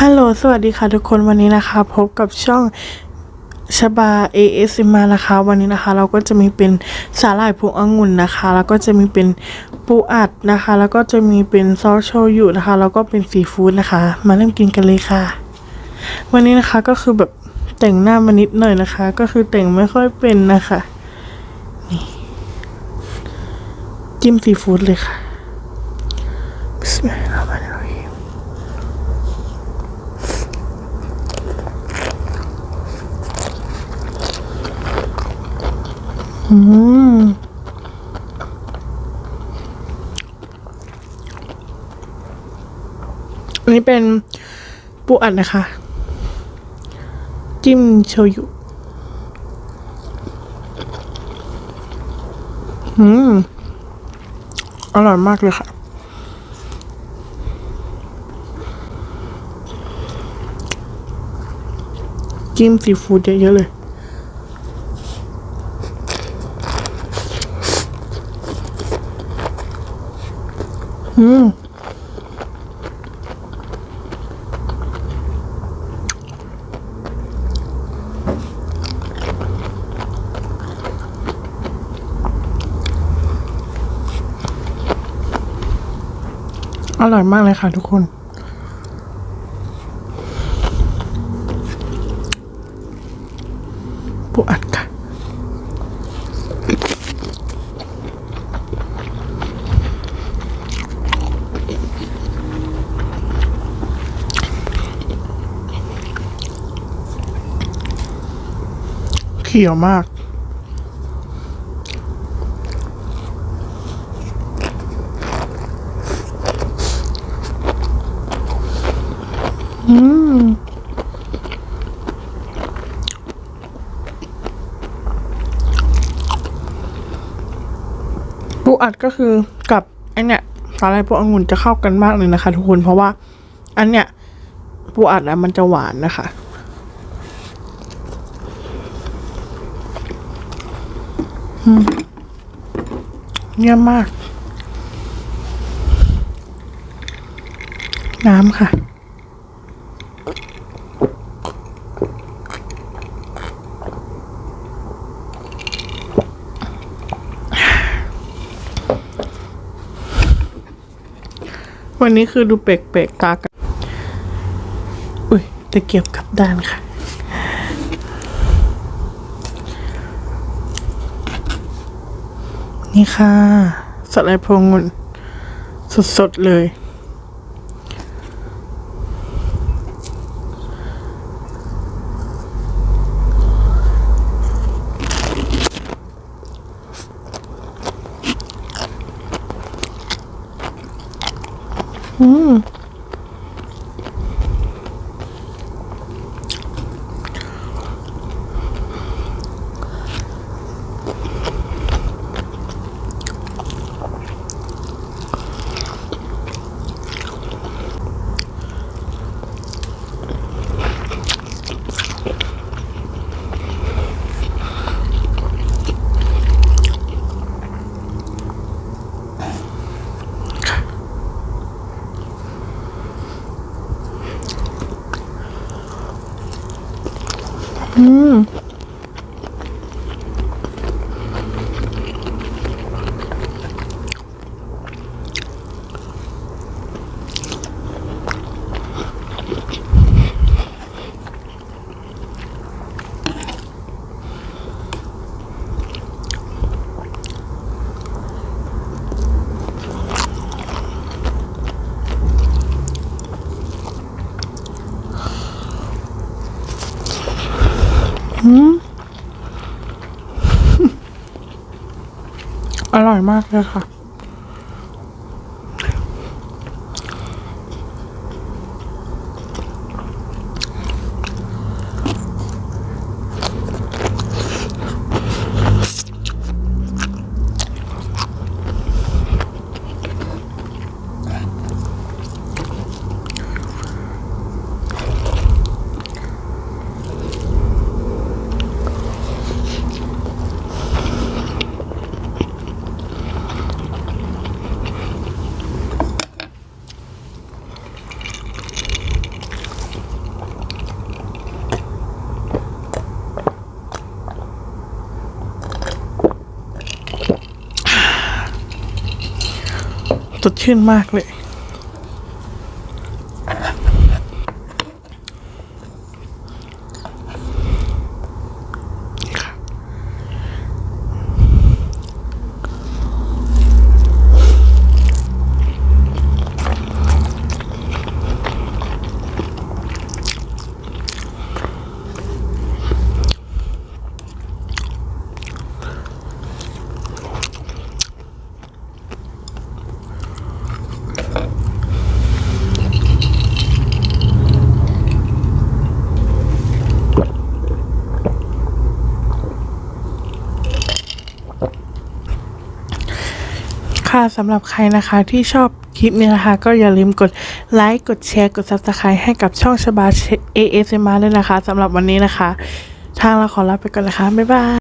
ฮัลโหล สวัสดีค่ะทุกคนวันนี้นะคะ พบกับช่องชบา ASMR นะคะ วันนี้นะคะ เราก็จะมีเป็นสาหร่ายพวงองุ่นนะคะ แล้วก็จะมีเป็นปูอัดนะคะ แล้วก็จะมีเป็นซอสโชยุนะคะ แล้วก็เป็นซีฟู้ดนะคะ มาเริ่มกินกันเลยค่ะ วันนี้นะคะก็คือแบบแต่งหน้ามานิดหน่อยนะคะ ก็คือแต่งไม่ค่อยเป็นนะคะนี่จิ้มซีฟู้ดเลยค่ะบิสมิลลาฮิรเราะห์มานิรเราะฮีม อืมอันนี้เป็นปูอัดนะคะ จิ้มโชยุอืม อร่อยมากเลยค่ะ จิ้มซีฟู้ดเยอะๆเลย อืมอร่อยมากเลยค่ะทุกคน ขียวมากอืมปูอัดก็คือกับไอเนี่ยสาหร่ายพวกองุ่นจะเข้ากันมากเลยนะคะ ทุกคนเพราะว่า อันเนี้ยปูอัดนะมันจะหวานนะคะ เยี่ยมมาก น้ำค่ะ วันนี้คือดูเปลกๆตากัน อุ้ยตะเกียบกลับด้านค่ะ นี่ค่ะ สไลด์พวงงุ่นสดๆเลย อืม อื อร่อยมากเลยค่ะ สดชื่นมากเลย ค่ะสำหรับใครนะคะที่ชอบคลิปนี้นะคะ ก็อย่าลืมกดไลค์กดแชร์กด subscribe ให้กับช่องชบา ASMR ด้วยนะคะสำหรับวันนี้นะคะ ทางเราขอลาไปก่อนนะคะ บ๊ายบาย